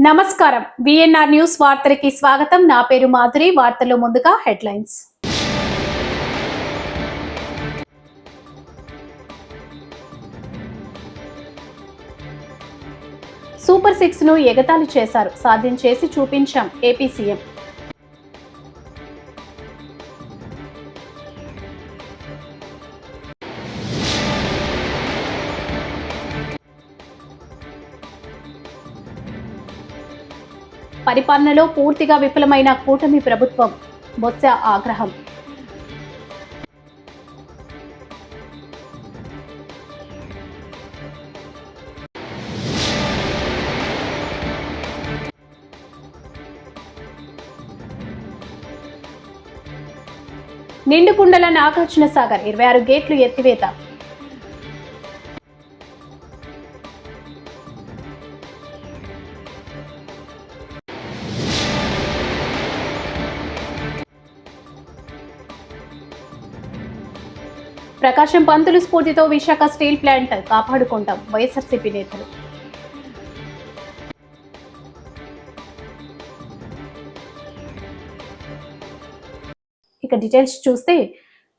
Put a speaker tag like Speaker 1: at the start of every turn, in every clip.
Speaker 1: నమస్కారం. VNR news వార్తలకి స్వాగతం. నా పేరు మాధురి. వార్తలు ముందుగా హెడ్లైన్స్. సూపర్ సిక్స్ను ఎగతాళి చేశారు. సాధ్యం చేసి చూపించాం. ఏపీ సీఎం పరిపాలనలో పూర్తిగా విఫలమైన కూటమి ప్రభుత్వం. బొత్స ఆగ్రహం. నిండుకుండల నాగార్జున సాగర్ ఇరవై ఆరు గేట్లు ఎత్తివేత. ప్రకాశం పంతులు స్ఫూర్తితో విశాఖ స్టీల్ ప్లాంట్ కాపాడుకుంటాం. వైఎస్ఆర్సీపీ నేతలు. ఇక డీటెయిల్స్ చూస్తే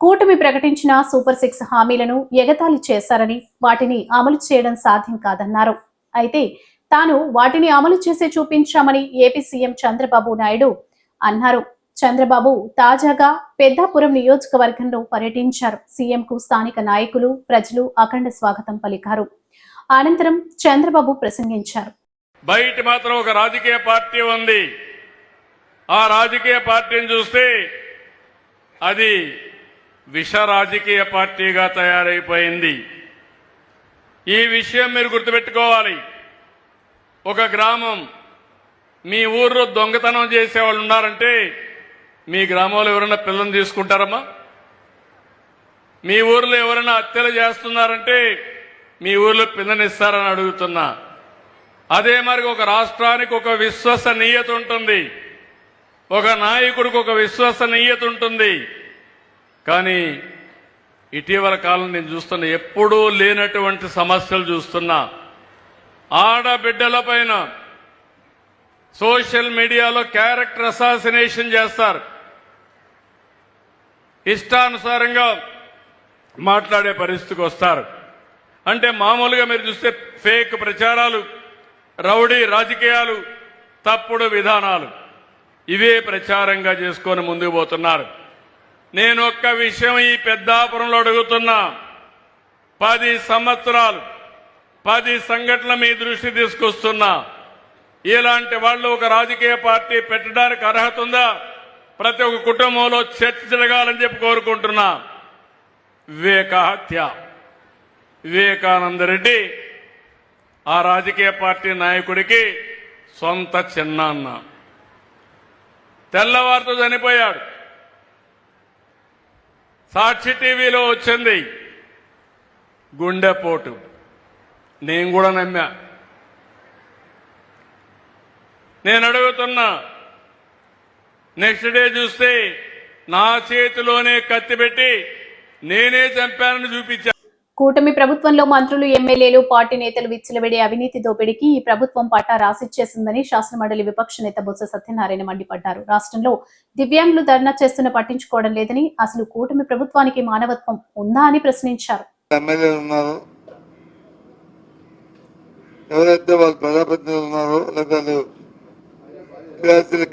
Speaker 1: కూటమి ప్రకటించిన సూపర్ సిక్స్ హామీలను ఎగతాళి చేశారని వాటిని అమలు చేయడం సాధ్యం కాదన్నారు. అయితే తాను వాటిని అమలు చేసి చూపించామని ఏపీ సీఎం చంద్రబాబు నాయుడు అన్నారు. చంద్రబాబు తాజాగా పెద్దాపురం నియోజకవర్గంలో పర్యటించారు. సీఎంకు స్థానిక నాయకులు ప్రజలు అఖండ స్వాగతం పలికారు. అనంతరం చంద్రబాబు ప్రసంగించారు.
Speaker 2: బయట మాత్రం ఒక రాజకీయ పార్టీ ఉంది. ఆ రాజకీయ పార్టీని చూస్తే అది విష రాజకీయ పార్టీగా తయారైపోయింది. ఈ విషయం మీరు గుర్తుపెట్టుకోవాలి. ఒక గ్రామం మీ ఊర్లో దొంగతనం చేసేవాళ్ళు ఉన్నారంటే మీ గ్రామంలో ఎవరైనా పిల్లల్ని తీసుకుంటారమ్మా? మీ ఊర్లో ఎవరైనా హత్యలు చేస్తున్నారంటే మీ ఊర్లో పిల్లనిస్తారని అడుగుతున్నా. అదే మరి ఒక రాష్ట్రానికి ఒక విశ్వసనీయత ఉంటుంది. ఒక నాయకుడికి ఒక విశ్వసనీయత ఉంటుంది. కానీ ఇటీవల కాలం నేను చూస్తున్న ఎప్పుడూ లేనటువంటి సమస్యలు చూస్తున్నా. ఆడబిడ్డల పైన సోషల్ మీడియాలో క్యారెక్టర్ అసాసినేషన్ చేస్తారు. ఇష్టానుసారంగా మాట్లాడే పరిస్థితికి వస్తారు. అంటే మామూలుగా మీరు చూస్తే ఫేక్ ప్రచారాలు రౌడీ రాజకీయాలు తప్పుడు విధానాలు. ఇవే ప్రచారంగా చేసుకొని ముందుకు పోతున్నారు. నేను ఒక్క విషయం ఈ పెద్దాపురంలో అడుగుతున్నా. పది సంవత్సరాలు పది సంఘటనల మీ దృష్టి తీసుకొస్తున్నా. ఇలాంటి వాళ్ళు ఒక రాజకీయ పార్టీ పెట్టడానికి అర్హత ఉందా? ప్రతి ఒక్క కుటుంబంలో చర్చ జరగాలని చెప్పి కోరుకుంటున్నా. వివేక హత్య వివేకానంద రెడ్డి ఆ రాజకీయ పార్టీ నాయకుడికి సొంత చిన్నాన్న. తెల్లవారితో చనిపోయాడు. సాక్షి టీవీలో వచ్చింది. గుండెపోటు. నేను కూడా నమ్మా. నేను అడుగుతున్నా నెక్స్ట్ డే చూస్తే నా చేతిలోనే కత్తి పెట్టి నేనే చంపానని చూపించా.
Speaker 1: కూటమి ప్రభుత్వంలో మంత్రులు ఎమ్మెల్యేలు పార్టీ నేతలు విచ్చలవిడే అవినీతి దోపిడీకి ఈ ప్రభుత్వం పట్టా రాసిచ్చేసిందని శాసనమండలి విపక్ష నేత బొత్స సత్యనారాయణ మండిపడ్డారు. రాష్ట్రంలో దివ్యాంగులు ధర్నా చేస్తున్న పట్టించుకోవడం లేదని అసలు కూటమి ప్రభుత్వానికి మానవత్వం ఉందా అని ప్రశ్నించారు.
Speaker 3: ఎవరైతే వాళ్ళు ప్రజాప్రతినిధులు ఉన్నారో లేదా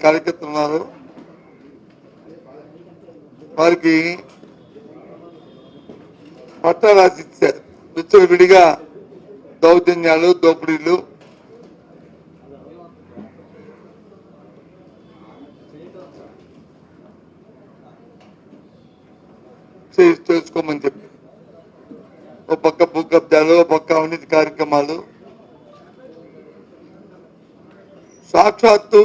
Speaker 3: కార్యకర్తలు ఉన్నారో వారికి పట్టాలు రాసిచ్చారు విచ్చలవిడిగా దౌర్జన్యాలు దోపిడీలు. చేసుకోమని చెప్పి. ఒక పక్క భూకబ్జాలు ఒక పక్క అవినీతి కార్యక్రమాలు. సాక్షాత్తు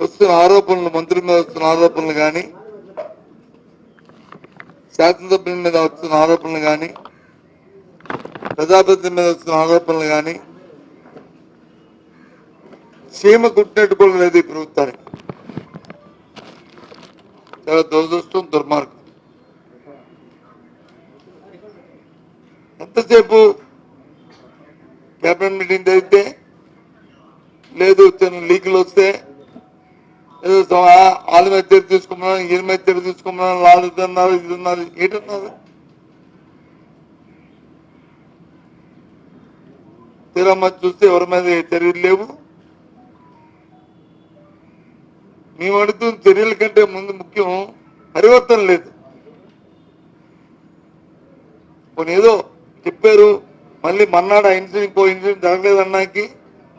Speaker 3: వస్తున్న ఆరోపణలు మంత్రి మీద వస్తున్న ఆరోపణలు కానీ శాసనసభ్యుల మీద వస్తున్న ఆరోపణలు కానీ ప్రజాప్రతినిధుల మీద వస్తున్న ఆరోపణలు కానీ సీమ కుట్టినట్టు కూడా లేదు ఈ ప్రభుత్వానికి. చాలా దురదృష్టం దుర్మార్గం. ఎంతసేపు కేబినెట్ మీటింగ్ జరిగితే లేదు చిన్న లీకులు వస్తే వాళ్ళ మీద చర్య తీసుకున్నాం ఈయన మీద చర్య తీసుకున్నాం వాళ్ళు ఇది అన్నారు ఇది అన్నారు? ఏంటన్నారు తీరమ్మ చూస్తే ఎవరి మీద చర్యలు లేవు? మేము అడుగుతున్న చర్యల కంటే ముందు ముఖ్యం పరివర్తన లేదు. కొన్ని ఏదో చెప్పారు మళ్ళీ మన్నాడు ఆ ఇన్సిడెంట్ ఇంకో ఇన్సిడెంట్ జరగలేదు అన్నాకి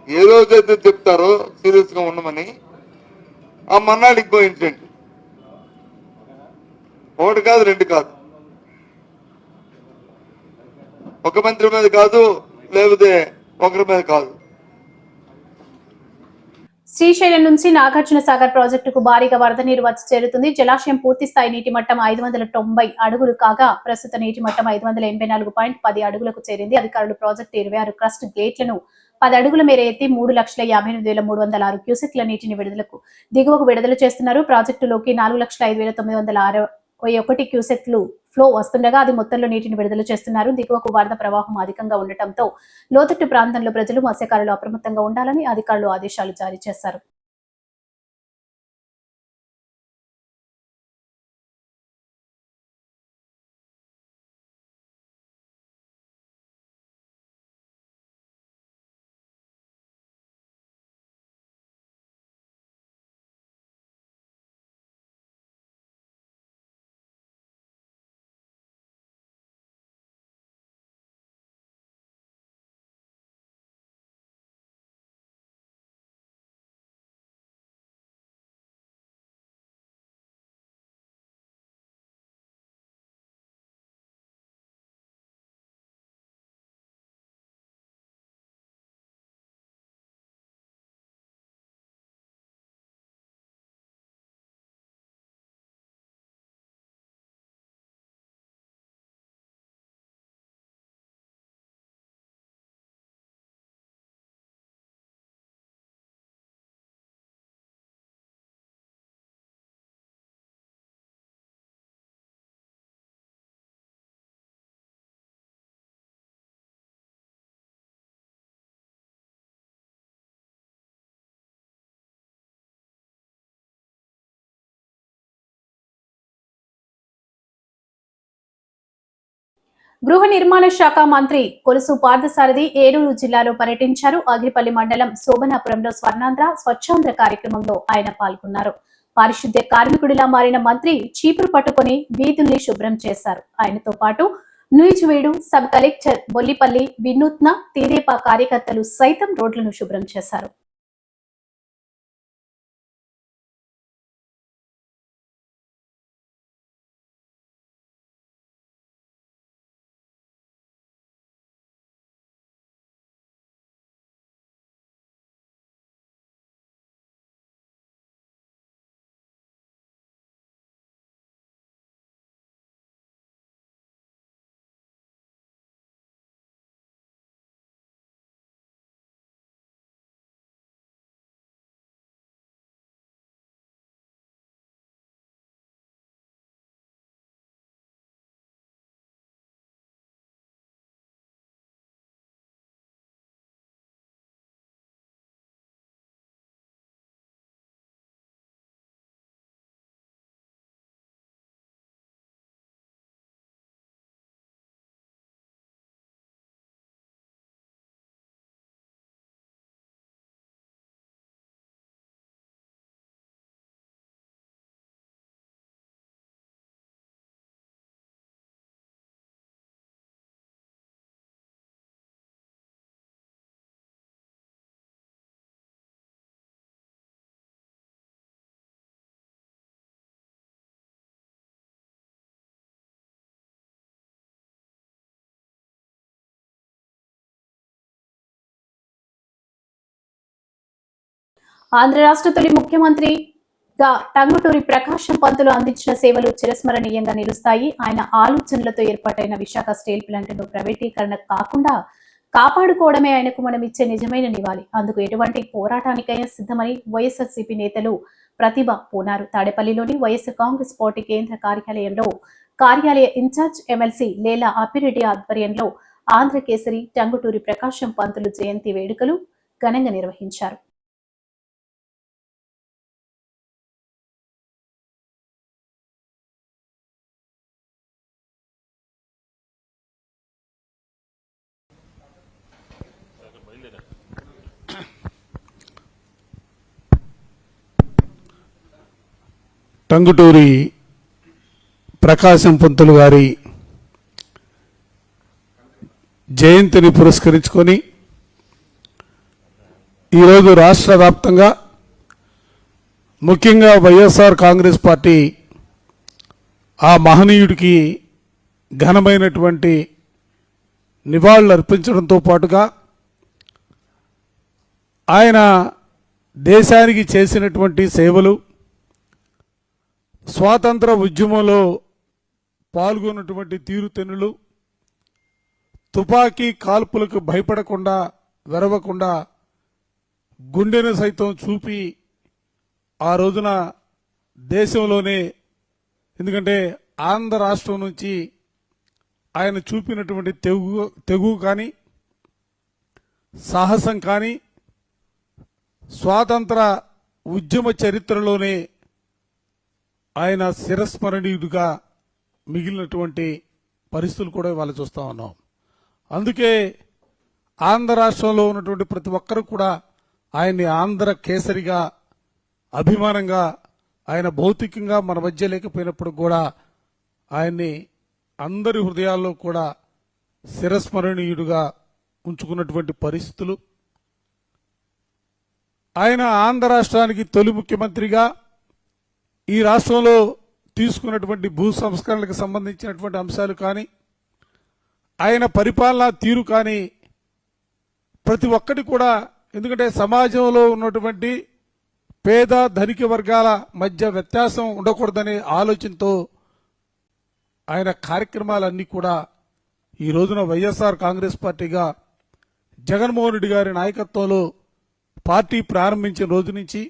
Speaker 3: ఏ రోజైతే చెప్తారో సీరియస్గా ఉండమని ఆ మన్నాడికి ఇంకో ఒకటి కాదు రెండు కాదు. ఒక మంత్రి మీద కాదు లేకపోతే ఒకరి మీద కాదు.
Speaker 1: శ్రీశైలం నుంచి నాగార్జున సాగర్ ప్రాజెక్టుకు భారీగా వరద నీరు వచ్చి చేరుతుంది. జలాశయం పూర్తి స్థాయి నీటి మట్టం ఐదు వందల తొంభై అడుగులు కాగా ప్రస్తుత నీటి మట్టం ఐదు వందల ఎనభై నాలుగు పాయింట్ పది అడుగులకు చేరింది. అధికారులు ప్రాజెక్టు ఇరవై ఆరు క్రస్ట్ గేట్లను పది అడుగుల మేర ఎత్తి మూడు లక్షల యాభై ఎనిమిది వేల మూడు వందల ఆరు క్యూసెక్ల నీటిని విడుదలకు దిగువకు విడుదల చేస్తున్నారు. ప్రాజెక్టులోకి నాలుగు లక్షల ఐదు వేల తొమ్మిది వందల అరవై ఒకటి క్యూసెక్లు ఫ్లో వస్తుండగా అది మొత్తంలో నీటిని విడుదల చేస్తున్నారు. దిగువకు వరద ప్రవాహం అధికంగా ఉండటంతో లోతట్టు ప్రాంతంలో ప్రజలు మత్స్యకారులు అప్రమత్తంగా ఉండాలని అధికారులు ఆదేశాలు జారీ చేశారు. గృహ నిర్మాణ శాఖ మంత్రి కొలుసు పార్థసారథి ఏలూరు జిల్లాలో పర్యటించారు. అగ్రిపల్లి మండలం శోభనాపురంలో స్వర్ణాంధ్ర స్వచ్ఛాంధ్ర కార్యక్రమంలో ఆయన పాల్గొన్నారు. పారిశుద్ధ్య కార్మికుడిలా మారిన మంత్రి చీపురు పట్టుకుని వీధుల్ని శుభ్రం చేశారు. ఆయనతో పాటు నూయిజువేడు సబ్ కలెక్టర్ బొల్లిపల్లి వినూత్న తీరేపా కార్యకర్తలు సైతం రోడ్లను శుభ్రం చేశారు. ఆంధ్ర రాష్ట్ర తొలి ముఖ్యమంత్రిగా టంగుటూరి ప్రకాశం పంతులు అందించిన సేవలు చిరస్మరణీయంగా నిలుస్తాయి. ఆయన ఆలోచనలతో ఏర్పాటైన విశాఖ స్టీల్ ప్లాంట్ను ప్రైవేటీకరణ కాకుండా కాపాడుకోవడమే ఆయనకు మనం ఇచ్చే నిజమైన నివాళి. అందుకు ఎటువంటి పోరాటానికైనా సిద్ధమని వైఎస్ఆర్సీపీ నేతలు ప్రతిభ పూనారు. తాడేపల్లిలోని వైఎస్ కాంగ్రెస్ పార్టీ కేంద్ర కార్యాలయంలో కార్యాలయ ఇన్ఛార్జ్ ఎమ్మెల్సీ లేలా అప్పిరెడ్డి ఆధ్వర్యంలో ఆంధ్ర కేసరి టంగుటూరి ప్రకాశం పంతులు జయంతి వేడుకలు ఘనంగా నిర్వహించారు.
Speaker 4: టంగుటూరి ప్రకాశం పంతులు గారి జయంతిని పురస్కరించుకొని ఈరోజు రాష్ట్ర వ్యాప్తంగా ముఖ్యంగా వైఎస్ఆర్ కాంగ్రెస్ పార్టీ ఆ మహనీయుడికి ఘనమైనటువంటి నివాళులు అర్పించడంతో పాటుగా ఆయన దేశానికి చేసినటువంటి సేవలు స్వాతంత్ర ఉద్యమంలో పాల్గొన్నటువంటి తీరుతెన్నులు తుపాకీ కాల్పులకు భయపడకుండా వెరవకుండా గుండెను సైతం చూపి ఆ రోజున దేశంలోనే ఎందుకంటే ఆంధ్ర రాష్ట్రం నుంచి ఆయన చూపినటువంటి తెగు తెగువ కానీ సాహసం కానీ స్వాతంత్ర ఉద్యమ చరిత్రలోనే ఆయన శిరస్మరణీయుడిగా మిగిలినటువంటి పరిస్థితులు కూడా ఇవాళ చూస్తా ఉన్నాం. అందుకే ఆంధ్ర రాష్ట్రంలో ఉన్నటువంటి ప్రతి ఒక్కరు కూడా ఆయన్ని ఆంధ్ర కేసరిగా అభిమానంగా ఆయన భౌతికంగా మన మధ్య లేకపోయినప్పుడు కూడా ఆయన్ని అందరి హృదయాల్లో కూడా శిరస్మరణీయుడుగా ఉంచుకున్నటువంటి పరిస్థితులు. ఆయన ఆంధ్ర రాష్ట్రానికి తొలి ముఖ్యమంత్రిగా ఈ రాష్ట్రంలో తీసుకున్నటువంటి భూ సంస్కరణలకు సంబంధించినటువంటి అంశాలు కానీ ఆయన పరిపాలనా తీరు కానీ ప్రతి ఒక్కటి కూడా ఎందుకంటే సమాజంలో ఉన్నటువంటి పేద ధనిక వర్గాల మధ్య వ్యత్యాసం ఉండకూడదనే ఆలోచనతో ఆయన కార్యక్రమాలన్నీ కూడా ఈ రోజున వైఎస్ఆర్ కాంగ్రెస్ పార్టీగా జగన్మోహన్ రెడ్డి గారి నాయకత్వంలో పార్టీ ప్రారంభించిన రోజు నుంచి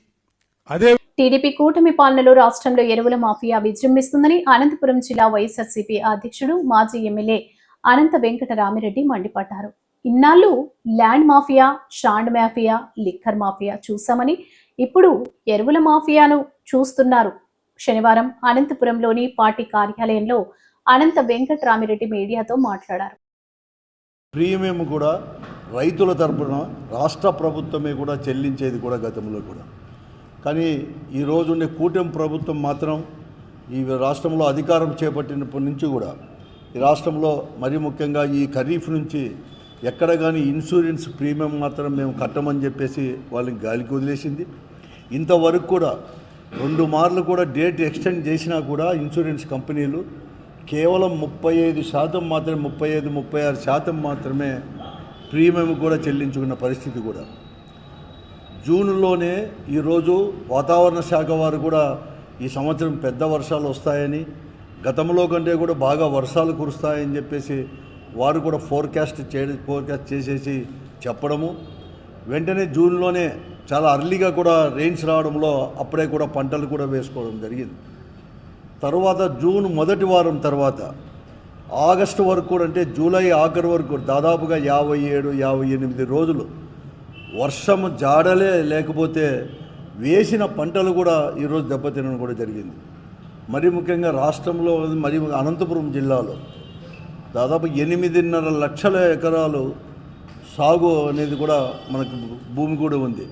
Speaker 4: అదే
Speaker 1: టీడీపీ కూటమి పాలనలో రాష్ట్రంలో ఎరువుల మాఫియా విజృంభిస్తుందని అనంతపురం జిల్లా వైఎస్ఆర్సీపీ అధ్యక్షుడు మాజీ ఎమ్మెల్యే అనంత వెంకట రామిరెడ్డి మండిపడ్డారు. ఇన్నాళ్ళు land mafia sand mafia liquor mafia చూశామని ఇప్పుడు ఎరువుల మాఫియాను చూస్తున్నారు. శనివారం అనంతపురంలోని పార్టీ కార్యాలయంలో అనంత వెంకట రామిరెడ్డి మీడియాతో మాట్లాడారు.
Speaker 5: ప్రీమియం కూడా రైతుల తరపున రాష్ట్ర ప్రభుత్వమే కూడా చెల్లించేది కూడా గతంలో కూడా. కానీ ఈ రోజు ఉండే కూటమి ప్రభుత్వం మాత్రం ఈ రాష్ట్రంలో అధికారం చేపట్టినప్పటి నుంచి కూడా ఈ రాష్ట్రంలో మరి ముఖ్యంగా ఈ ఖరీఫ్ నుంచి ఎక్కడ కానీ ఇన్సూరెన్స్ ప్రీమియం మాత్రం మేము కట్టమని చెప్పేసి వాళ్ళని గాలికి వదిలేసింది. ఇంతవరకు కూడా రెండు మార్లు కూడా డేట్ ఎక్స్టెండ్ చేసినా కూడా ఇన్సూరెన్స్ కంపెనీలు కేవలం ముప్పై ఐదు శాతం మాత్రమే ముప్పై ఐదు ముప్పై ఆరు శాతం మాత్రమే ప్రీమియం కూడా చెల్లించుకున్న పరిస్థితి కూడా. జూన్లోనే ఈరోజు వాతావరణ శాఖ వారు కూడా ఈ సంవత్సరం పెద్ద వర్షాలు వస్తాయని గతంలో కంటే కూడా బాగా వర్షాలు కురుస్తాయని చెప్పేసి వారు కూడా ఫోర్కాస్ట్ చే ఫోర్కాస్ట్ చేసేసి చెప్పడము. వెంటనే జూన్లోనే చాలా అర్లీగా కూడా రెయిన్స్ రావడంలో అప్పుడే కూడా పంటలు కూడా వేసుకోవడం జరిగింది. తర్వాత జూన్ మొదటి వారం తర్వాత ఆగస్టు వరకు కూడా అంటే జూలై ఆఖరి వరకు దాదాపుగా యాభై ఏడు యాభై ఎనిమిది రోజులు వర్షము జాడలే లేకపోతే వేసిన పంటలు కూడా ఈరోజు దెబ్బతినడం కూడా జరిగింది. మరి ముఖ్యంగా రాష్ట్రంలో మరి అనంతపురం జిల్లాలో దాదాపు ఎనిమిదిన్నర లక్షల ఎకరాలు సాగు అనేది కూడా మనకు భూమి కూడా ఉంది.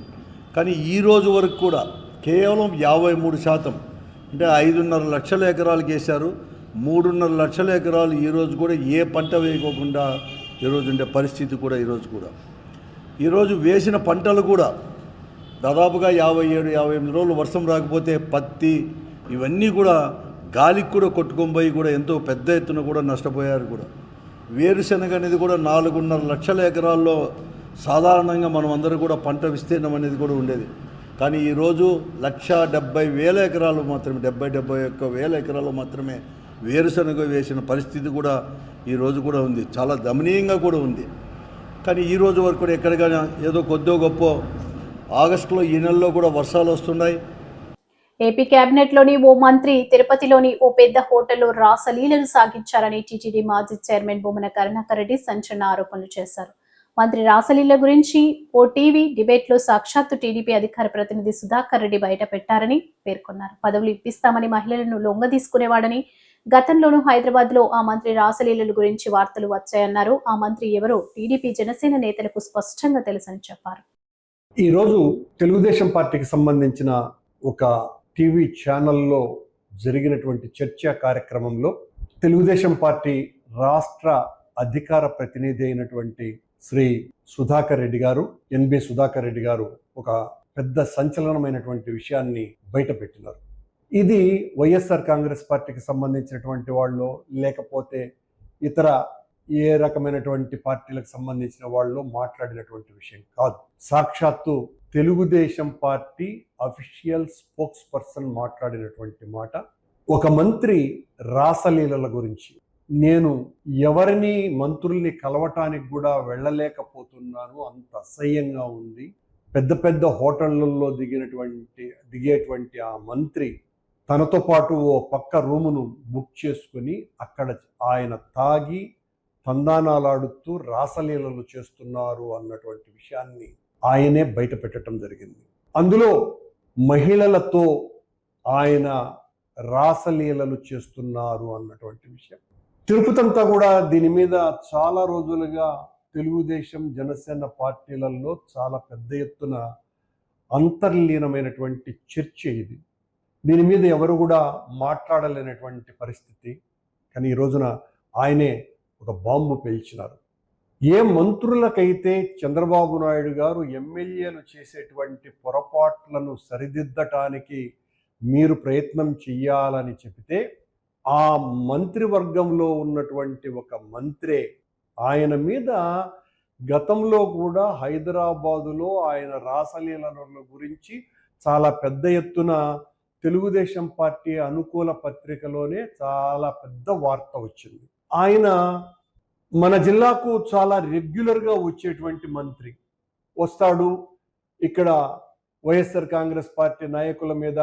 Speaker 5: కానీ ఈ రోజు వరకు కూడా కేవలం యాభై మూడు శాతం అంటే ఐదున్నర లక్షల ఎకరాలకు వేశారు మూడున్నర లక్షల ఎకరాలు ఈరోజు కూడా ఏ పంట వేయకోకుండా ఈరోజు ఉండే పరిస్థితి కూడా ఈరోజు కూడా. ఈరోజు వేసిన పంటలు కూడా దాదాపుగా యాభై ఏడు యాభై ఎనిమిది రోజులు వర్షం రాకపోతే పత్తి ఇవన్నీ కూడా గాలికి కూడా కొట్టుకొని పోయి కూడా ఎంతో పెద్ద ఎత్తున కూడా నష్టపోయారు కూడా. వేరుశనగ అనేది కూడా నాలుగున్నర లక్షల ఎకరాల్లో సాధారణంగా మనం అందరూ కూడా పంట విస్తీర్ణం అనేది కూడా ఉండేది. కానీ ఈరోజు లక్ష డెబ్బై వేల ఎకరాలు మాత్రమే డెబ్బై డెబ్బై ఒక్క వేల ఎకరాలు మాత్రమే వేరుశనగ వేసిన పరిస్థితి కూడా ఈరోజు కూడా ఉంది. చాలా దమనీయంగా కూడా ఉంది. కానీ ఈ రోజు వరకు కూడా ఎక్కడికైనా ఏదో కొద్దో గొప్ప ఆగస్టులో ఈ నెలలో కూడా వర్షాలు వస్తున్నాయి.
Speaker 1: ఏపీ కేబినెట్లోని ఓ మంత్రి తిరుపతిలోని ఓ పెద్ద హోటల్లో రాసలీలను సాగించారని టీటీడీ మాజీ చైర్మన్ బొమ్మన కరుణాకర్ రెడ్డి సంచలన ఆరోపణలు చేశారు. మంత్రి రాసలీల గురించి ఓ టీవీ డిబేట్లో సాక్షాత్తు టీడీపీ అధికార ప్రతినిధి సుధాకర్ రెడ్డి బయట పెట్టారని పేర్కొన్నారు. పదవులు ఇప్పిస్తామని మహిళలను లొంగ తీసుకునేవాడని గతంలోనూ హైదరాబాద్లో ఆ మంత్రి రాసలీలల గురించి వార్తలు వచ్చాయన్నారు. ఆ మంత్రి ఎవరో టీడీపీ జనసేన నేతలకు స్పష్టంగా తెలుసని చెప్పారు.
Speaker 6: ఈరోజు తెలుగుదేశం పార్టీకి సంబంధించిన ఒక టీవీ ఛానల్లో జరిగినటువంటి చర్చా కార్యక్రమంలో తెలుగుదేశం పార్టీ రాష్ట్ర అధికార ప్రతినిధి అయినటువంటి శ్రీ సుధాకర్ రెడ్డి గారు ఎన్బి సుధాకర్ రెడ్డి గారు ఒక పెద్ద సంచలనమైనటువంటి విషయాన్ని బయటపెట్టినారు. ఇది వైఎస్ఆర్ కాంగ్రెస్ పార్టీకి సంబంధించినటువంటి వాళ్ళు లేకపోతే ఇతర ఏ రకమైనటువంటి పార్టీలకు సంబంధించిన వాళ్ళు మాట్లాడినటువంటి విషయం కాదు. సాక్షాత్తు Telugu Desam party official spokesperson మాట్లాడినటువంటి మాట. ఒక మంత్రి రాసలీలల గురించి. నేను ఎవరిని మంత్రుల్ని కలవటానికి కూడా వెళ్ళలేకపోతున్నాను అంత అసహ్యంగా ఉంది. పెద్ద పెద్ద హోటళ్ళలో దిగినటువంటి దిగేటువంటి ఆ మంత్రి తనతో పాటు ఓ పక్క రూమును బుక్ చేసుకుని అక్కడ ఆయన తాగి తందానాలాడుతూ రాసలీలలు చేస్తున్నారు అన్నటువంటి విషయాన్ని ఆయనే బయట పెట్టడం జరిగింది. అందులో మహిళలతో ఆయన రాసలీలలు చేస్తున్నారు అన్నటువంటి విషయం. తిరుపతంతా కూడా దీని మీద చాలా రోజులుగా తెలుగుదేశం జనసేన పార్టీలలో చాలా పెద్ద ఎత్తున అంతర్లీనమైనటువంటి చర్చ ఇది. దీని మీద ఎవరు కూడా మాట్లాడలేనటువంటి పరిస్థితి. కానీ ఈ రోజున ఆయనే ఒక బాంబు పేల్చినారు. ఏ మంత్రులకైతే చంద్రబాబు నాయుడు గారు ఎమ్మెల్యేలు చేసేటువంటి పొరపాట్లను సరిదిద్దటానికి మీరు ప్రయత్నం చెయ్యాలని చెబితే ఆ మంత్రివర్గంలో ఉన్నటువంటి ఒక మంత్రే ఆయన మీద గతంలో కూడా హైదరాబాదులో ఆయన రాసలీలల గురించి చాలా పెద్ద ఎత్తున తెలుగుదేశం పార్టీ అనుకూల పత్రికలోనే చాలా పెద్ద వార్త వచ్చింది. ఆయన మన జిల్లాకు చాలా రెగ్యులర్గా వచ్చేటువంటి మంత్రి. వస్తాడు ఇక్కడ వైఎస్ఆర్ కాంగ్రెస్ పార్టీ నాయకుల మీద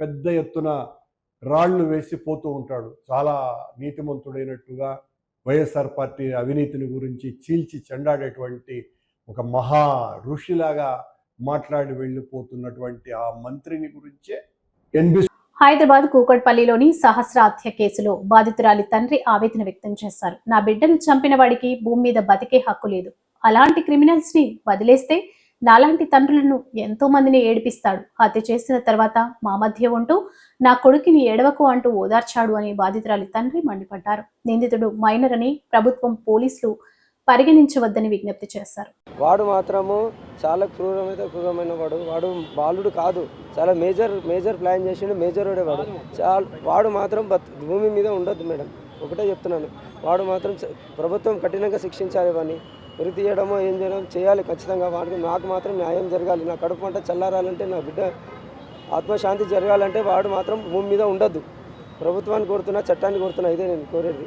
Speaker 6: పెద్ద ఎత్తున రాళ్ళు వేసి పోతూ ఉంటాడు. చాలా నీతిమంతుడైనట్టుగా వైఎస్ఆర్ పార్టీ అవినీతిని గురించి చీల్చి చెండాడేటువంటి ఒక మహా ఋషిలాగా మాట్లాడి వెళ్ళిపోతున్నటువంటి ఆ మంత్రిని గురించే
Speaker 1: హైదరాబాద్ కూకట్పల్లిలోని సహస్రాధ్య కేసులో బాధితురాలి తండ్రి ఆవేదన వ్యక్తం చేశారు. నా బిడ్డను చంపిన వాడికి భూమి మీద బతికే హక్కు లేదు. అలాంటి క్రిమినల్స్ని వదిలేస్తే నాలాంటి తండ్రులను ఎంతో మందిని ఏడిపిస్తాడు. హత్య చేసిన తర్వాత మా మధ్య ఉంటూ నా కొడుకుని ఏడవకు అంటూ ఓదార్చాడు అని బాధితురాలి తండ్రి మండిపడ్డారు. నిందితుడు మైనర్ అని ప్రభుత్వం పోలీసులు పరిగణించవద్దని విజ్ఞప్తి చేశారు.
Speaker 7: వాడు మాత్రము చాలా క్రూరమైతే క్రూరమైన వాడు. వాడు బాలుడు కాదు. చాలా మేజర్ మేజర్ ప్లాన్ చేసిండు మేజర్ వాడే. వాడు చాలా వాడు మాత్రం బత్ భూమి మీద ఉండొద్దు మేడం. ఒకటే చెప్తున్నాను. వాడు మాత్రం ప్రభుత్వం కఠినంగా శిక్షించాలి వాడిని. ఉరి తీయడమో ఏం చేయడం చేయాలి ఖచ్చితంగా. వాడికి నాకు మాత్రం న్యాయం జరగాలి. నా కడుపు పంట చల్లారాలంటే నా బిడ్డ ఆత్మశాంతి జరగాలంటే వాడు మాత్రం భూమి మీద ఉండొద్దు. ప్రభుత్వాన్ని కోరుతున్నా చట్టాన్ని కోరుతున్నా ఇదే నేను కోరేది.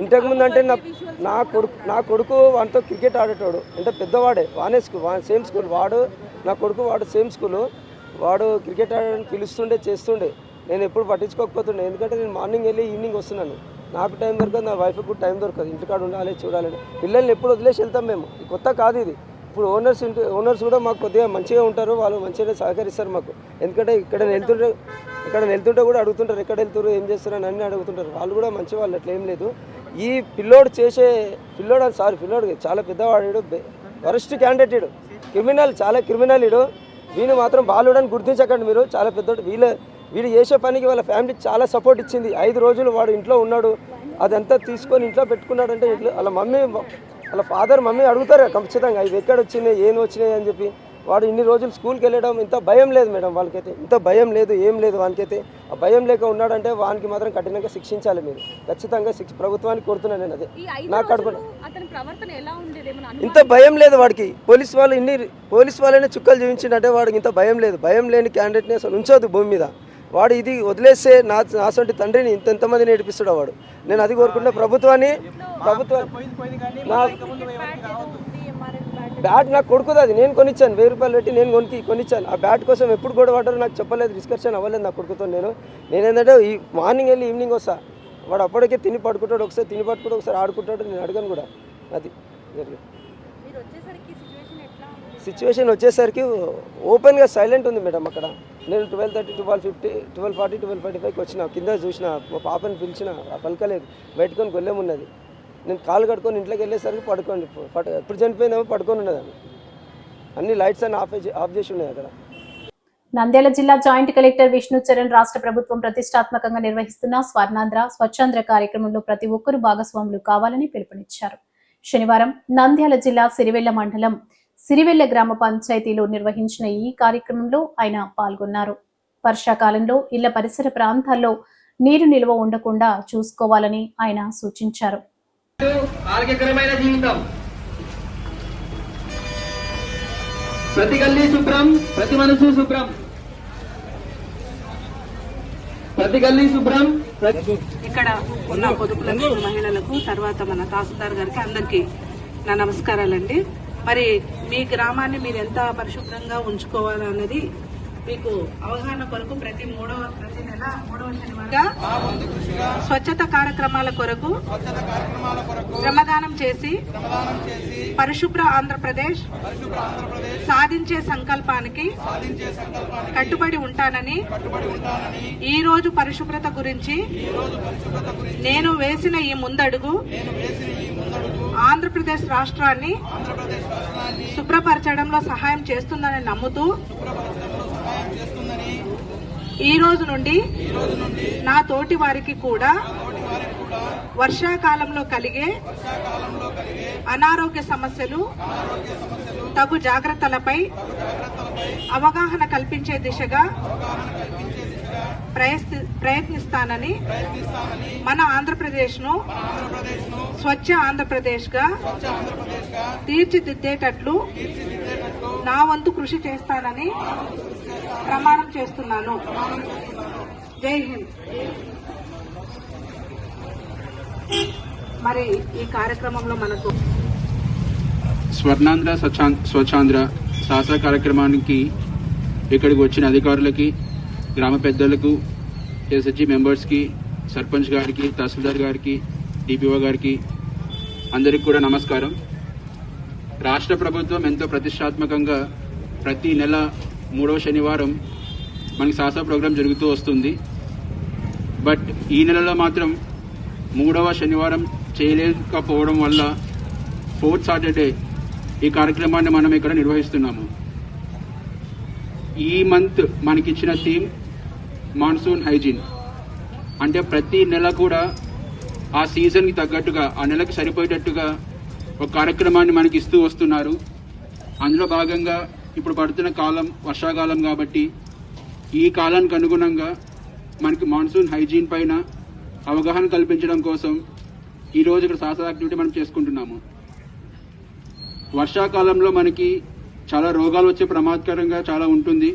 Speaker 8: ఇంతకుముందు
Speaker 7: అంటే నా నా కొడుకు నా కొడుకు వానితో క్రికెట్ ఆడేటోడు. అంటే పెద్దవాడే వానే స్కూల్ వా సేమ్ స్కూల్. వాడు నా కొడుకు వాడు సేమ్ స్కూలు. వాడు క్రికెట్ ఆడడానికి పిలుస్తుండే చేస్తుండే. నేను ఎప్పుడు పట్టించుకోకపోతుండే. ఎందుకంటే నేను మార్నింగ్ వెళ్ళి ఈవినింగ్ వస్తున్నాను. నాకు టైం దొరకదు నా వైఫ్కి కూడా టైం దొరకదు. ఇంటికాడ ఉండాలి చూడాలి పిల్లల్ని ఎప్పుడు వదిలేసి వెళ్తాం మేము. కొత్త కాదు ఇది. ఇప్పుడు ఓనర్స్ ఓనర్స్ కూడా మాకు కొద్దిగా మంచిగా ఉంటారు వాళ్ళు మంచిగా సహకరిస్తారు మాకు. ఎందుకంటే ఇక్కడ వెళ్తుంటే ఇక్కడ వెళ్తుంటే కూడా అడుగుతుంటారు ఎక్కడ వెళ్తారు ఏం చేస్తారు అని అన్నీ అడుగుతుంటారు. వాళ్ళు కూడా మంచి వాళ్ళు అట్లా ఏం లేదు. ఈ పిల్లోడు చేసే పిల్లోడు అని సారీ పిల్లోడు చాలా పెద్దవాడు వరస్ట్ క్యాండిడేట్ క్రిమినల్ చాలా క్రిమినల్ ఈడు. వీడు మాత్రం బాలుడని గుర్తించకండి మీరు చాలా పెద్దోడు. వీళ్ళ వీడు చేసే పనికి వాళ్ళ ఫ్యామిలీ చాలా సపోర్ట్ ఇచ్చింది. ఐదు రోజులు వాడు ఇంట్లో ఉన్నాడు అదంతా తీసుకొని ఇంట్లో పెట్టుకున్నాడంటే ఇంట్లో వాళ్ళ మమ్మీ వాళ్ళ ఫాదర్ మమ్మీ అడుగుతారు ఖచ్చితంగా ఇది ఎక్కడ వచ్చినాయి ఏం వచ్చినాయి అని చెప్పి. వాడు ఇన్ని రోజులు స్కూల్కి వెళ్ళడం ఇంత భయం లేదు మేడం వాళ్ళకైతే. ఇంత భయం లేదు ఏం లేదు వానికైతే ఆ భయం లేక ఉన్నాడంటే వానికి మాత్రం కఠినంగా శిక్షించాలి మీరు. ఖచ్చితంగా శిక్ష ప్రభుత్వానికి కోరుతున్నాను నేను అదే. నాకు
Speaker 8: ఏమన్నా
Speaker 7: ఇంత భయం లేదు వాడికి. పోలీస్ వాళ్ళు ఇన్ని పోలీస్ వాళ్ళనే చుక్కలు చూపించిందంటే వాడికి ఇంత భయం లేదు. భయం లేని క్యాండిడేట్ని అసలు ఉంచొద్దు భూమి మీద. వాడు ఇది వదిలేస్తే నా నాసంటి తండ్రిని ఇంత ఎంతమంది నేర్పిస్తాడు వాడు. నేను అది కోరుకుంటే ప్రభుత్వాన్ని ప్రభుత్వం నా బ్యాట్ నాకు కొడుకుది అది నేను కొనిచ్చాను. వెయ్యి రూపాయలు పెట్టి నేను కొనికి కొనిచ్చాను. ఆ బ్యాట్ కోసం ఎప్పుడు గొడవ పడ్డారో నాకు చెప్పలేదు డిస్కషన్ అవ్వలేదు నా కొడుకుతో నేను. నేనేంటంటే ఈ మార్నింగ్ వెళ్ళి ఈవినింగ్ వస్తా. వాడు అప్పటికే తిని పడుకుంటాడు ఒకసారి తిని పట్టుకుంటాడు ఒకసారి ఆడుకుంటాడు నేను అడగను కూడా. అది?
Speaker 8: సిచ్యువేషన్
Speaker 7: వచ్చేసరికి ఓపెన్గా సైలెంట్ ఉంది మేడం అక్కడ. నేను twelve thirty twelve fifty twelve forty twelve forty ఫైవ్కి వచ్చిన కింద చూసిన మా పాపని పిలిచిన పలకలేదు. బయటకొని గొల్లెమున్నది నేను కాలు కట్టుకొని ఇంట్లోకి వెళ్ళేసరికి పడుకోండి. పడు ఎప్పుడు చనిపోయిందేమో పడుకొని ఉన్నదాన్ని. అన్ని లైట్స్ అన్ని ఆఫ్ ఆఫ్ చేసి ఉన్నాయి అక్కడ.
Speaker 1: నంద్యాల జిల్లా జాయింట్ కలెక్టర్ విష్ణు చరణ్ రాష్ట్ర ప్రభుత్వం ప్రతిష్టాత్మకంగా నిర్వహిస్తున్న స్వర్ణాంధ్ర స్వచ్ఛాంధ్ర కార్యక్రమంలో ప్రతి ఒక్కరూ భాగస్వాములు కావాలని పిలుపునిచ్చారు. శనివారం నంద్యాల జిల్లా సిరివెల్ల మండలం సిరివెల్ల గ్రామ పంచాయతీలో నిర్వహించిన ఈ కార్యక్రమంలో ఆయన పాల్గొన్నారు. వర్షాకాలంలో ఇళ్ళ పరిసర ప్రాంతాల్లో నీరు నిల్వ ఉండకుండా చూసుకోవాలని ఆయన సూచించారు.
Speaker 9: ఆరోగ్యకరమైన జీవితం. ప్రతి గల్లీ శుభ్రం ప్రతి మనసు శుభ్రం. ప్రతి గల్లీ శుభ్రం
Speaker 10: ఇక్కడ ఉన్న పొదుపులకు మహిళలకు తర్వాత మన తహసీల్దార్ గారికి అందరికీ నా నమస్కారాలండి. మరి మీ గ్రామాన్ని మీరు ఎంత పరిశుభ్రంగా ఉంచుకోవాలన్నది మీకు అవగాహన కొరకు ప్రతి మూడవ ప్రతి నెల మూడవ శనివారం స్వచ్ఛత కార్యక్రమాల కొరకు శ్రమదానం చేసి పరిశుభ్ర ఆంధ్రప్రదేశ్ సాధించే సంకల్పానికి కట్టుబడి ఉంటానని ఈ రోజు పరిశుభ్రత గురించి నేను వేసిన ఈ ముందడుగు ఆంధ్రప్రదేశ్ రాష్ట్రాన్ని శుభ్రపరచడంలో సహాయం చేస్తుందని నమ్ముతూ ఈ రోజు నుండి నా తోటి వారికి కూడా వర్షాకాలంలో కలిగే అనారోగ్య సమస్యలు తగు జాగ్రత్తలపై అవగాహన కల్పించే దిశగా ప్రయత్ని- ప్రయత్నిస్తానని మన ఆంధ్రప్రదేశ్ను స్వచ్ఛ ఆంధ్రప్రదేశ్గా తీర్చిదిద్దేటట్లు నా వంతు కృషి చేస్తానని ప్రమాణం చేస్తున్నాను. జై హింద్. మరి ఈ కార్యక్రమంలో మనకు
Speaker 11: స్వర్ణాంధ్ర స్వచ్ఛాం- స్వచ్ఛాంధ్ర శాసన కార్యక్రమానికి ఇక్కడికి వచ్చిన అధికారులకి గ్రామ పెద్దలకు ఎస్హెచ్జి మెంబర్స్కి సర్పంచ్ గారికి తహసీల్దార్ గారికి డిపిఓ గారికి అందరికి కూడా నమస్కారం. రాష్ట్ర ప్రభుత్వం ఎంతో ప్రతిష్టాత్మకంగా ప్రతి నెల మూడవ శనివారం మనకి శాసన ప్రోగ్రాం జరుగుతూ వస్తుంది. బట్ ఈ నెలలో మాత్రం మూడవ శనివారం చేయలేకపోవడం వల్ల ఫోర్త్ సాటర్డే ఈ కార్యక్రమాన్ని మనం ఇక్కడ నిర్వహిస్తున్నాము. ఈ మంత్ మనకిచ్చిన థీమ్ మాన్సూన్ హైజీన్. అంటే ప్రతి నెల కూడా ఆ సీజన్కి తగ్గట్టుగా ఆ నెలకు సరిపోయేటట్టుగా ఒక కార్యక్రమాన్ని మనకి ఇస్తూ వస్తున్నారు. అందులో భాగంగా ఇప్పుడు పడుతున్న కాలం వర్షాకాలం కాబట్టి ఈ కాలానికి అనుగుణంగా మనకి మాన్సూన్ హైజీన్ పైన అవగాహన కల్పించడం కోసం ఈరోజు ఇక్కడ సాహస యాక్టివిటీ మనం చేసుకుంటున్నాము. వర్షాకాలంలో మనకి చాలా రోగాలు వచ్చే ప్రమాదకరంగా చాలా ఉంటుంది.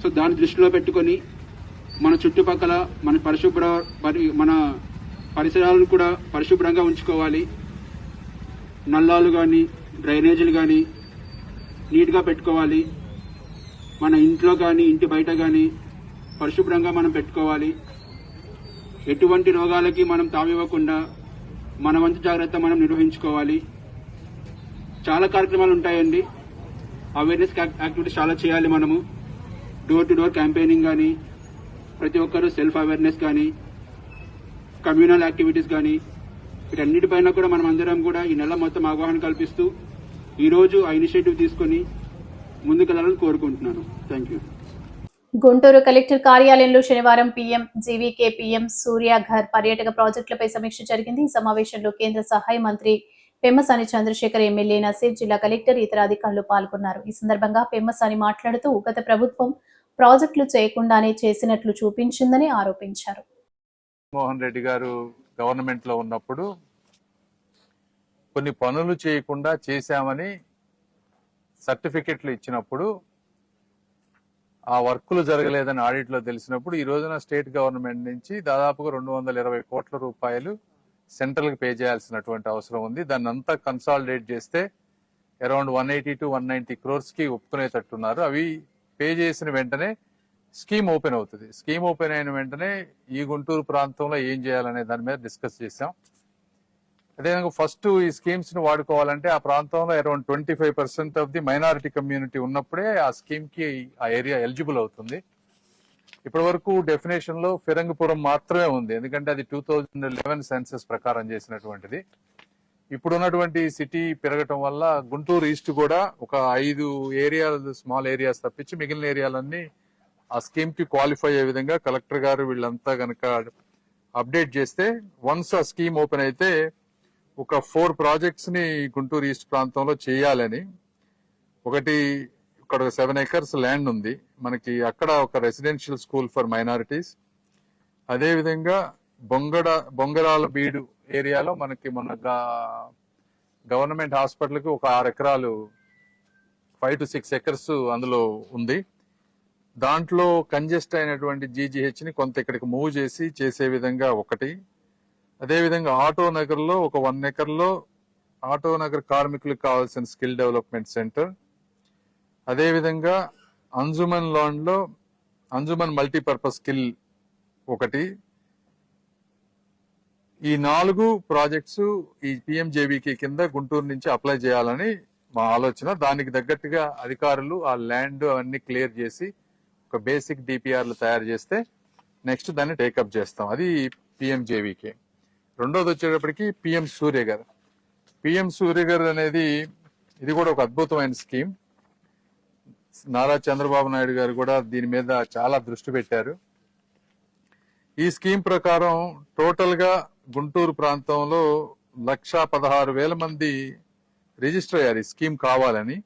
Speaker 11: సో దాన్ని దృష్టిలో పెట్టుకొని మన చుట్టుపక్కల మన పరిశుభ్ర పరి మన పరిసరాలను కూడా పరిశుభ్రంగా ఉంచుకోవాలి. నల్లాలు కానీ డ్రైనేజీలు కానీ నీట్గా పెట్టుకోవాలి. మన ఇంట్లో కానీ ఇంటి బయట కానీ పరిశుభ్రంగా మనం పెట్టుకోవాలి. ఎటువంటి రోగాలకి మనం తావివ్వకుండా మన వంతు జాగ్రత్త మనం నిర్వహించుకోవాలి. చాలా కార్యక్రమాలు ఉంటాయండి. అవేర్నెస్ యాక్టివిటీస్ చాలా చేయాలి మనము. డోర్ టు డోర్ క్యాంపెయినింగ్ కానీ ప్రతి ఒక్కరూ సెల్ఫ్ అవేర్నెస్ కానీ కమ్యూనల్ యాక్టివిటీస్ కానీ వీటన్నిటిపైన కూడా మనం అందరం కూడా ఈ నెల మొత్తం అవగాహన కల్పిస్తూ ఈరోజు ఆ ఇనిషియేటివ్ తీసుకుని ముందుకెళ్ళాలని కోరుకుంటున్నాను. థ్యాంక్ యూ
Speaker 1: గుంటూరు కలెక్టర్ కార్యాలయంలో శనివారం పీఎం జీవీకే పీఎం సూర్యాఘర్ పర్యాటక ప్రాజెక్టులపై సమీక్ష జరిగింది. ఈ సమావేశంలో కేంద్ర సహాయ మంత్రి పెమ్మసాని చంద్రశేఖర్ ఎమ్మెల్యే నసీర్ జిల్లా కలెక్టర్ ఇతర అధికారులు పాల్గొన్నారు. ఈ సందర్భంగా పెమ్మసాని మాట్లాడుతూ గత ప్రభుత్వం ప్రాజెక్టులు చేయకుండానే చేసినట్లు చూపించిందని ఆరోపించారు.
Speaker 12: మోహన్ రెడ్డి గారు గవర్నమెంట్లో ఉన్నప్పుడు కొన్ని పనులు చేయకుండా చేశామని సర్టిఫికెట్లు ఇచ్చినప్పుడు ఆ వర్కులు జరగలేదని ఆడిట్లో తెలిసినప్పుడు ఈ రోజున స్టేట్ గవర్నమెంట్ నుంచి దాదాపుగా రెండు వందల ఇరవై కోట్ల రూపాయలు సెంట్రల్కి పే చేయాల్సినటువంటి అవసరం ఉంది. దాన్ని అంతా కన్సాలిడేట్ చేస్తే around one eighty two one ninety క్రోర్స్కి ఒప్పుకునేటట్టున్నారు. అవి పే చేసిన వెంటనే స్కీమ్ ఓపెన్ అవుతుంది. స్కీమ్ ఓపెన్ అయిన వెంటనే ఈ గుంటూరు ప్రాంతంలో ఏం చేయాలనే దాని మీద డిస్కస్ చేశాం. అదేవిధంగా ఫస్ట్ ఈ స్కీమ్స్ని వాడుకోవాలంటే ఆ ప్రాంతంలో around twenty five percent of the minority community ఉన్నప్పుడే ఆ స్కీమ్కి ఆ ఏరియా ఎలిజిబుల్ అవుతుంది. ఇప్పటి వరకు డెఫినేషన్లో ఫిరంగిపురం మాత్రమే ఉంది. ఎందుకంటే అది టూ థౌజండ్ లెవెన్ సెన్సెస్ ప్రకారం చేసినటువంటిది. ఇప్పుడున్నటువంటి సిటీ పెరగటం వల్ల గుంటూరు ఈస్ట్ కూడా ఒక ఐదు ఏరియాలు స్మాల్ ఏరియాస్ తప్పించి మిగిలిన ఏరియాలన్నీ ఆ స్కీమ్కి క్వాలిఫై అయ్యే విధంగా కలెక్టర్ గారు వీళ్ళంతా కనుక అప్డేట్ చేస్తే వన్స్ ఆ స్కీమ్ ఓపెన్ అయితే ఒక ఫోర్ ప్రాజెక్ట్స్ని గుంటూరు ఈస్ట్ ప్రాంతంలో చేయాలని. ఒకటి ఇక్కడ సెవెన్ ఏకర్స్ ల్యాండ్ ఉంది. మనకి అక్కడ ఒక రెసిడెన్షియల్ స్కూల్ ఫర్ మైనారిటీస్. అదేవిధంగా బొంగడ బొంగరాల బీడు ఏరియాలో మనకి మన గవర్నమెంట్ హాస్పిటల్కి ఒక ఆరు ఎకరాలు ఫైవ్ టు సిక్స్ ఎకర్స్ అందులో ఉంది. దాంట్లో కంజెస్ట్ అయినటువంటి జీజీహెచ్ని కొంత ఇక్కడికి మూవ్ చేసి చేసే విధంగా ఒకటి. అదేవిధంగా ఆటో నగర్లో ఒక వన్ ఎకర్లో ఆటో నగర్ కార్మికులకు కావాల్సిన స్కిల్ డెవలప్మెంట్ సెంటర్. అదేవిధంగా అంజుమన్ లాన్లో అంజుమన్ మల్టీపర్పస్ స్కిల్ ఒకటి. ఈ నాలుగు ప్రాజెక్ట్స్ ఈ పిఎంజేబీకి కింద గుంటూరు నుంచి అప్లై చేయాలని మా ఆలోచన. దానికి తగ్గట్టుగా అధికారులు ఆ ల్యాండ్ అన్ని క్లియర్ చేసి ఒక బేసిక్ డిపిఆర్లు తయారు చేస్తే నెక్స్ట్ దాన్ని టేకప్ చేస్తాం. అది పిఎంజేవీకి. రెండోది వచ్చేటప్పటికి పిఎం సూర్య గారు పిఎం సూర్య గారు అనేది ఇది కూడా ఒక అద్భుతమైన స్కీమ్. నారా చంద్రబాబు నాయుడు గారు కూడా దీని మీద చాలా దృష్టి పెట్టారు. ఈ స్కీమ్ ప్రకారం టోటల్గా గుంటూరు ప్రాంతంలో లక్ష పదహారు వేల మంది రిజిస్టర్ అయ్యారు. ఈ స్కీమ్ కావాలని.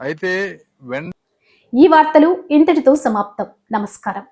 Speaker 12: అయితే వెన్
Speaker 1: ఈ వార్తలు ఇంతటితో సమాప్తం. నమస్కారం.